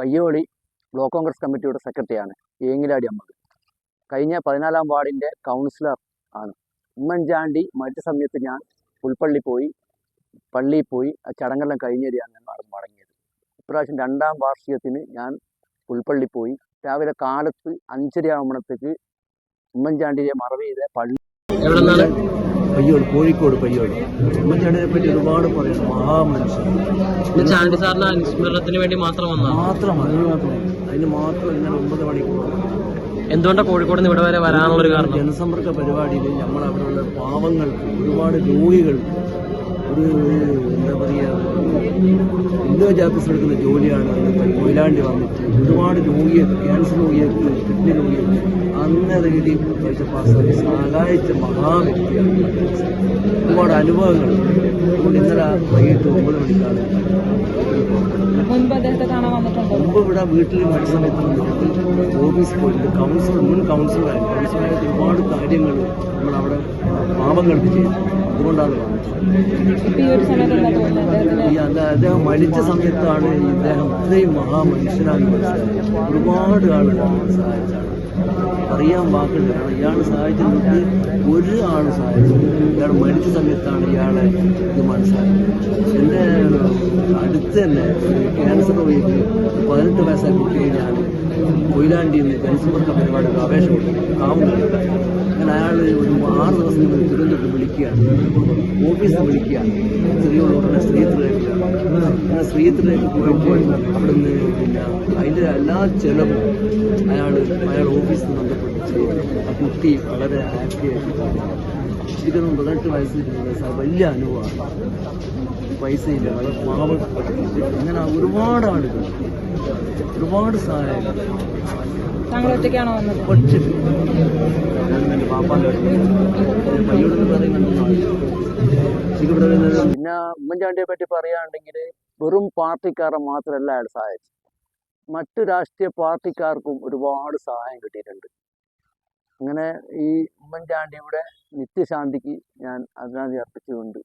Payyoli block Congress കമ്മിറ്റിയുടെ സെക്രട്ടറിയാണ് ഏങ്ങിലാടി അമ്മയ്ക്ക്. കഴിഞ്ഞ പതിനാലാം വാർഡിന്റെ കൗൺസിലർ ആണ്. ഉമ്മൻചാണ്ടി മറ്റു സമയത്ത് ഞാൻ പുൽപ്പള്ളി പോയി പള്ളിയിൽ പോയി ആ ചടങ്ങെല്ലാം കഴിഞ്ഞേരിയാണ് ഞാൻ നടന്ന് മടങ്ങിയത്. ഇപ്രാവശ്യം രണ്ടാം വാർഷികത്തിന് ഞാൻ പുൽപ്പള്ളി പോയി. രാവിലെ കാലത്ത് അഞ്ചര ആകുമ്പോഴത്തേക്ക് ഉമ്മൻചാണ്ടിയെ മറവ് ചെയ്ത പള്ളി പയ്യോട് കോഴിക്കോട് പയ്യോട്. ഉമ്മൻചാണ്ടിനെ പറ്റി ഒരുപാട് പറയണം മഹാമനുഷ്യൻ. ചാണ്ടി സാറിന് അനുസ്മരണത്തിന് വേണ്ടി മാത്രം വന്നതാണ് മാത്രമാണ്. അതിന് മാത്രം. ഇന്നലെ ഒമ്പത് മണിക്കൂർ എന്തുകൊണ്ടാണ് കോഴിക്കോട് ഇവിടെ വരെ വരാനുള്ള ഒരു കാരണം? ജനസമ്പർക്ക പരിപാടിയിൽ നമ്മൾ അവിടെയുള്ള പാവങ്ങൾക്ക് ഒരുപാട് രോഗികൾക്ക് ഒരു എന്താ പറയുക വില്ലേജ് ഓഫീസിൽ എടുക്കുന്ന ജോലിയാണ് ഇന്നിപ്പോൾ കൊയിലാണ്ടി വന്നിട്ട് ഒരുപാട് രോഗികൾക്ക് ക്യാൻസർ രോഗികൾക്ക് കിഡ്നി രോഗികൾക്ക് അന്നേരടി പൈസ പാസ്സാക്കി സഹായിച്ച മഹാവ്യക്തിയാണ് ഒരുപാട് അനുഭവങ്ങൾ. അതുകൊണ്ട് ഇന്നലെ വൈകിട്ട് ഒമ്പത് മണിക്കാണ് മുമ്പ് ഇവിടെ വീട്ടിൽ മറ്റു സമയത്ത് ഓഫീസിൽ പോയിട്ട് കൗൺസിലർ മുൻ കൗൺസിലറായി കൗൺസിലറായിട്ട് ഒരുപാട് കാര്യങ്ങൾ നമ്മൾ അവിടെ പാവങ്ങൾക്ക് ചെയ്തു അതുകൊണ്ടാണ് അല്ല? അദ്ദേഹം മരിച്ച സമയത്താണ് ഇദ്ദേഹം ഇത്രയും മഹാമനുഷ്യനാണ് മനസ്സിലായത് ഒരുപാട് ആളുകൾ സഹായിച്ചാണ്. അറിയാൻ വാക്കുകൾ കാരണം ഇയാൾ സഹായിച്ചത് ഒരു ആൾ സഹായിച്ചത് ഇയാൾ മരിച്ച സമയത്താണ് ഇയാളെ ഇത് മനസ്സിലായത്. എന്റെ അടുത്ത് തന്നെ ക്യാൻസർ രോഗിക്ക് പതിനെട്ട് വയസ്സായ കുട്ടിയെ ഞാൻ കൊയിലാണ്ടിയിൽ നിന്ന് ജനസമ്പർക്ക പരിപാടിക്ക് അപേക്ഷ കൊടുത്തു. അയാൾ ദിവസം നിങ്ങൾ തിരുവനന്തപുരത്ത് വിളിക്കുക ഓഫീസിൽ വിളിക്കുക ചെറിയുള്ള ഉടനെ സ്ത്രീത്തിലേക്ക് അങ്ങനെ സ്ത്രീത്തിലേക്ക് പോയപ്പോൾ അവിടെ നിന്ന് പിന്നെ അതിന്റെ എല്ലാ ചെലവും അയാൾ അയാൾ ഓഫീസിൽ ബന്ധപ്പെട്ട് ചെയ്തു ആ കുട്ടി വളരെ ഹാപ്പി ആയിട്ട് ഇതൊന്നും പതിനെട്ട് വയസ്സിൽ വലിയ അനുഭവമാണ്. പൈസയില്ല വളരെ പാവപ്പെട്ട അങ്ങനെ ഒരുപാട് ആളുകൾ ഒരുപാട് സഹായങ്ങൾ താങ്കൾ വന്നത്? പിന്നെ ഉമ്മൻചാണ്ടിയെ പറ്റി പറയുകയാണെങ്കിൽ വെറും പാർട്ടിക്കാരെ മാത്രമല്ല അയാൾ സഹായിച്ചു മറ്റു രാഷ്ട്രീയ പാർട്ടിക്കാർക്കും ഒരുപാട് സഹായം കിട്ടിയിട്ടുണ്ട്. അങ്ങനെ ഈ ഉമ്മൻചാണ്ടിയുടെ നിത്യശാന്തിക്ക് ഞാൻ അതിനാദ്യം അർപ്പിച്ചുകൊണ്ട്